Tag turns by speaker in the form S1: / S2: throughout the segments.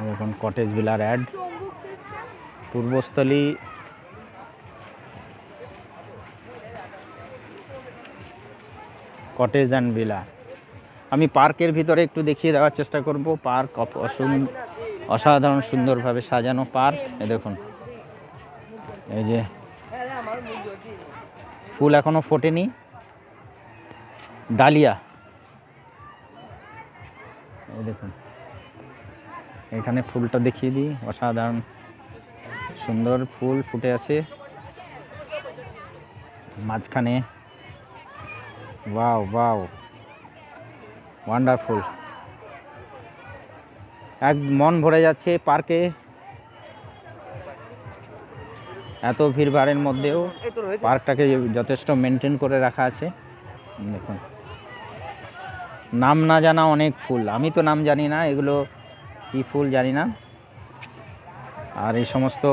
S1: এখন cottage ভিলার at Purbasthali. Cottage and villa আমি পার্কের ভিতরে একটু দেখিয়ে দেওয়ার চেষ্টা করব। পার্ক অসাধারণ সুন্দরভাবে সাজানো পার্ক। এ দেখুন। এই যে ফুল এখনও ফোটেনি। ডালিয়া। দেখুন। এখানে ফুলটা দেখিয়ে দিই। অসাধারণ সুন্দর ফুল ফুটে আছে। মাঝখানে। Wow wow. ওয়ান্ডারফুল এক মন ভরে যাচ্ছে পার্কে। এত ভিড়ভাড়ের মধ্যেও পার্কটাকে যথেষ্ট মেনটেন করে রাখা আছে। দেখুন। নাম না জানা অনেক ফুল। আমি তো নাম জানি না। এগুলো কি ফুল জানি না। আর এই সমস্ত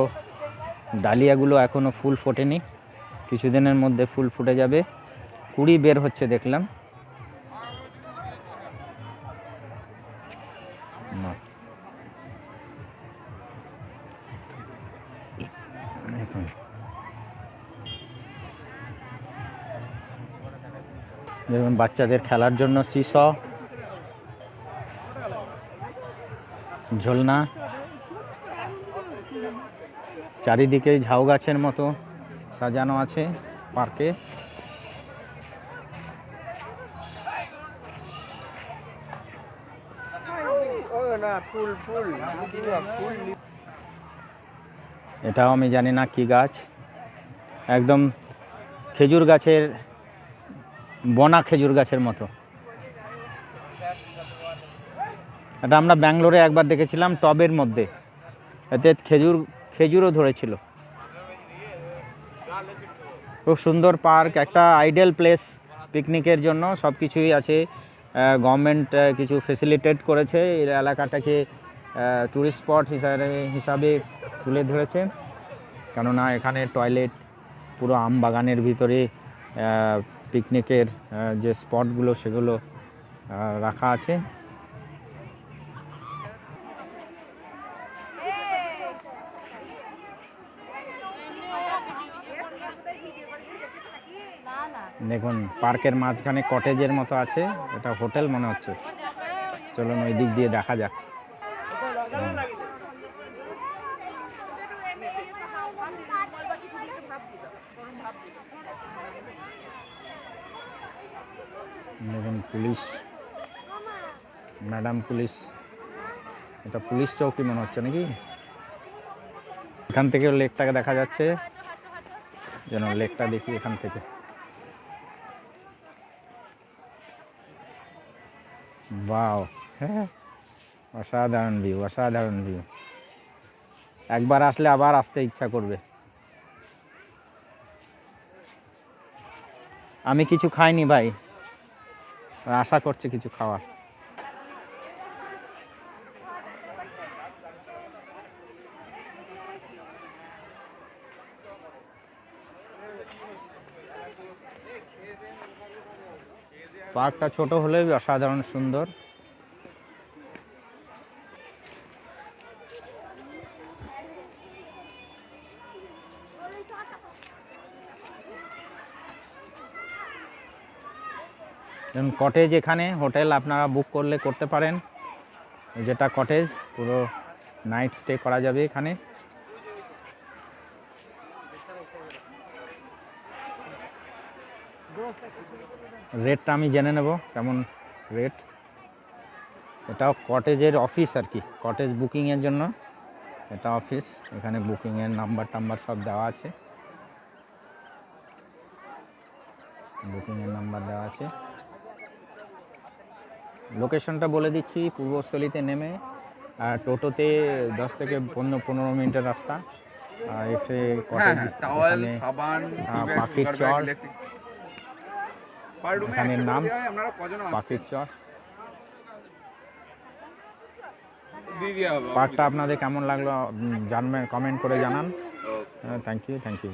S1: ডালিয়াগুলো এখনও ফুল ফোটেনি। কিছুদিনের মধ্যে ফুল ফুটে যাবে। কুড়ি বের হচ্ছে দেখলাম। দেখুন। বাচ্চাদের খেলার জন্য সিস ঝোলনা। চারিদিকে ঝাউ গাছের মতো সাজানো আছে পার্কে। এটাও আমি জানি না কি গাছ। একদম খেজুর গাছের, বনা খেজুর গাছের মতো। এটা আমরা ব্যাঙ্গালোরে একবার দেখেছিলাম টবের মধ্যে। এতে খেজুর, খেজুরও ধরেছিল। খুব সুন্দর পার্ক, একটা আইডিয়াল প্লেস পিকনিকের জন্য। সব কিছুই আছে গভর্নমেন্ট কিছু ফেসিলিটেট করেছে। এই এলাকাটাকে ট্যুরিস্ট স্পট হিসাবে হিসাবে তুলে ধরেছে। কেননা এখানে টয়লেট পুরো আম বাগানের ভিতরে পিকনিকের যে স্পটগুলো সেগুলো রাখা আছে। দেখুন, পার্কের মাঝখানে কটেজের মতো আছে এটা হোটেল মনে হচ্ছে। চলুন ওই দিক দিয়ে দেখা যাক। দেখুন, পুলিশ। Madam police. এটা পুলিশ চৌকি মনে হচ্ছে নাকি? এখান থেকে লেকটাকে দেখা যাচ্ছে। যেন লেকটা দেখি এখান থেকে। বাও হ্যাঁ অসাধারণ ভিউ অসাধারণ ভিউ একবার আসলে আবার আসতে ইচ্ছা করবে। আমি কিছু খাইনি ভাই। আশা করছি কিছু খাওয়ার। পার্কটা ছোট হলেও অসাধারণ সুন্দর। কটেজ এখানে হোটেল আপনারা বুক করলে করতে পারেন। যেটা কটেজ পুরো নাইট স্টে করা যাবে এখানে। রেটটা আমি জেনে নেব কেমন রেট এটাও কটেজের অফিস আর কি কটেজ বুকিংয়ের জন্য। এটা অফিস এখানে বুকিংয়ের নাম্বার টাম্বার সব দেওয়া আছে। বুকিংয়ের নাম্বার দেওয়া আছে। লোকেশনটা বলে দিচ্ছি পূর্বস্থলীতে নেমে আর টোটোতে দশ থেকে পনেরো পনেরো মিনিটের রাস্তা। আর এসে কটেজ
S2: হ্যাঁ টাওয়েল সাবান
S1: পাখির চর। এখানের নাম? পাখির চর পার্টটা আপনাদের কেমন লাগল জানবেন কমেন্ট করে জানান. Thank you thank you